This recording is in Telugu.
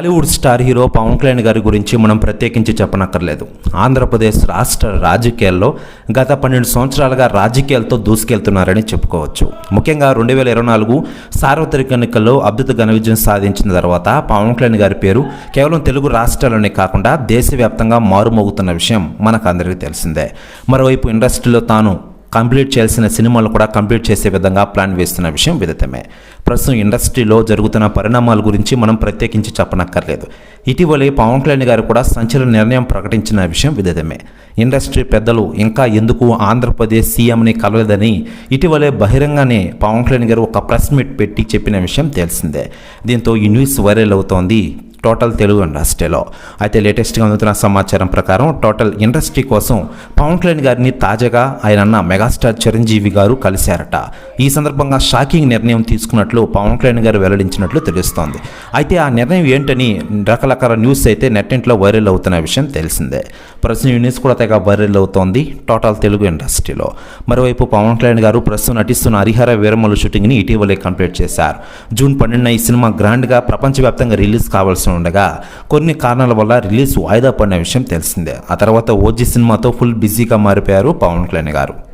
టాలీవుడ్ స్టార్ హీరో పవన్ కళ్యాణ్ గారి గురించి మనం ప్రత్యేకించి చెప్పనక్కర్లేదు. ఆంధ్రప్రదేశ్ రాష్ట్ర రాజకీయాల్లో గత పన్నెండు సంవత్సరాలుగా రాజకీయాలతో దూసుకెళ్తున్నారని చెప్పుకోవచ్చు. ముఖ్యంగా రెండు వేల ఇరవై నాలుగు సార్వత్రిక ఎన్నికల్లో అద్భుత ఘన విజయం సాధించిన తర్వాత పవన్ కళ్యాణ్ గారి పేరు కేవలం తెలుగు రాష్ట్రాల్లోనే కాకుండా దేశవ్యాప్తంగా మారుమోగుతున్న విషయం మనకు అందరికీ తెలిసిందే. మరోవైపు ఇండస్ట్రీలో తాను కంప్లీట్ చేయాల్సిన సినిమాలు కూడా కంప్లీట్ చేసే విధంగా ప్లాన్ వేస్తున్న విషయం విదితమే. ప్రస్తుతం ఇండస్ట్రీలో జరుగుతున్న పరిణామాల గురించి మనం ప్రత్యేకించి చెప్పనక్కర్లేదు. ఇటీవలే పవన్ కళ్యాణ్ గారు కూడా సంచలన నిర్ణయం ప్రకటించిన విషయం విదితమే. ఇండస్ట్రీ పెద్దలు ఇంకా ఎందుకు ఆంధ్రప్రదేశ్ సీఎంని కలవలేదని ఇటీవలే బహిరంగానే పవన్ కళ్యాణ్ గారు ఒక ప్రెస్ మీట్ పెట్టి చెప్పిన విషయం తెలిసిందే. దీంతో ఈ న్యూస్ వైరల్ అవుతోంది. టోటల్ తెలుగు ఇండస్ట్రీలో అయితే లేటెస్ట్గా అందుతున్న సమాచారం ప్రకారం టోటల్ ఇండస్ట్రీ కోసం పవన్ కళ్యాణ్ గారిని తాజాగా ఆయన అన్న మెగాస్టార్ చిరంజీవి గారు కలిశారట. ఈ సందర్భంగా షాకింగ్ నిర్ణయం తీసుకున్నట్లు పవన్ కళ్యాణ్ గారు వెల్లడించినట్లు తెలుస్తోంది. అయితే ఆ నిర్ణయం ఏంటని రకరకాల న్యూస్ అయితే నెట్టింట్లో వైరల్ అవుతున్న విషయం తెలిసిందే. ప్రస్తుతం ఈ న్యూస్ కూడా తెగ వైరల్ అవుతోంది టోటల్ తెలుగు ఇండస్ట్రీలో. మరోవైపు పవన్ కళ్యాణ్ గారు ప్రస్తుతం నటిస్తున్న హరిహర వీరమలు షూటింగ్ని ఇటీవలే కంప్లీట్ చేశారు. జూన్ పన్నెండున ఈ సినిమా గ్రాండ్గా ప్రపంచవ్యాప్తంగా రిలీజ్ అవకాశం ఉండగా కొన్ని కారణాల వల్ల రిలీజ్ వాయిదా పడిన విషయం తెలిసిందే. ఆ తర్వాత ఓజీ సినిమాతో ఫుల్ బిజీగా మారిపోయారు పవన్ కళ్యాణ్ గారు.